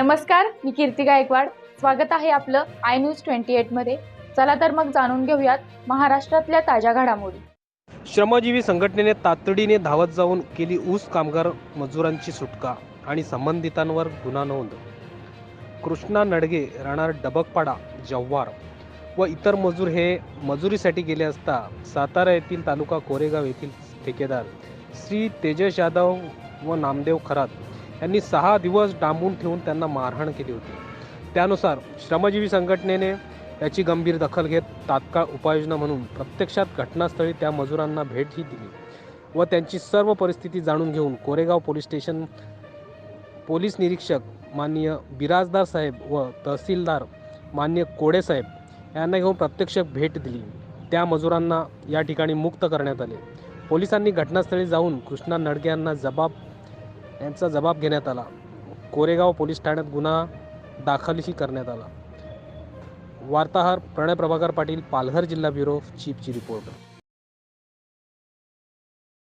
नमस्कार मी कीर्ती गायकवाड. स्वागत आहे आपलं आय न्यूज ट्वेंटी एटमध्ये चला तर मग जाणून घेऊयात महाराष्ट्रातल्या ताज्या घडामोडी. श्रमजीवी संघटनेने तातडीने धावत जाऊन केली ऊस कामगार मजुरांची सुटका आणि संबंधितांवर गुन्हा नोंद. कृष्णा नडगे राहणार डबकपाडा जव्हार व इतर मजूर हे मजुरीसाठी गेले असता सातारा येथील तालुका कोरेगाव येथील ठेकेदार श्री तेजस यादव व नामदेव खरात यांनी सहा दिवस डांबून ठेवून त्यांना मारहाण केली होती. त्यानुसार श्रमजीवी संघटनेने याची गंभीर दखल घेत तात्काळ उपाययोजना म्हणून प्रत्यक्षात घटनास्थळी त्या मजुरांना भेटही दिली व त्यांची सर्व परिस्थिती जाणून घेऊन कोरेगाव पोलीस स्टेशन पोलीस निरीक्षक माननीय बिराजदार साहेब व तहसीलदार माननीय कोडे साहेब यांना घेऊन प्रत्यक्ष भेट दिली. त्या मजुरांना या ठिकाणी मुक्त करण्यात आले. पोलिसांनी घटनास्थळी जाऊन कृष्णा नडगे यांना जबाब यांचा जबाब घेण्यात आला. कोरेगाव पोलीस ठाण्यात गुन्हा दाखलही करण्यात आला. वार्ताहर प्रणय प्रभाकर पाटील पालघर जिल्हा ब्युरो चीफची रिपोर्ट.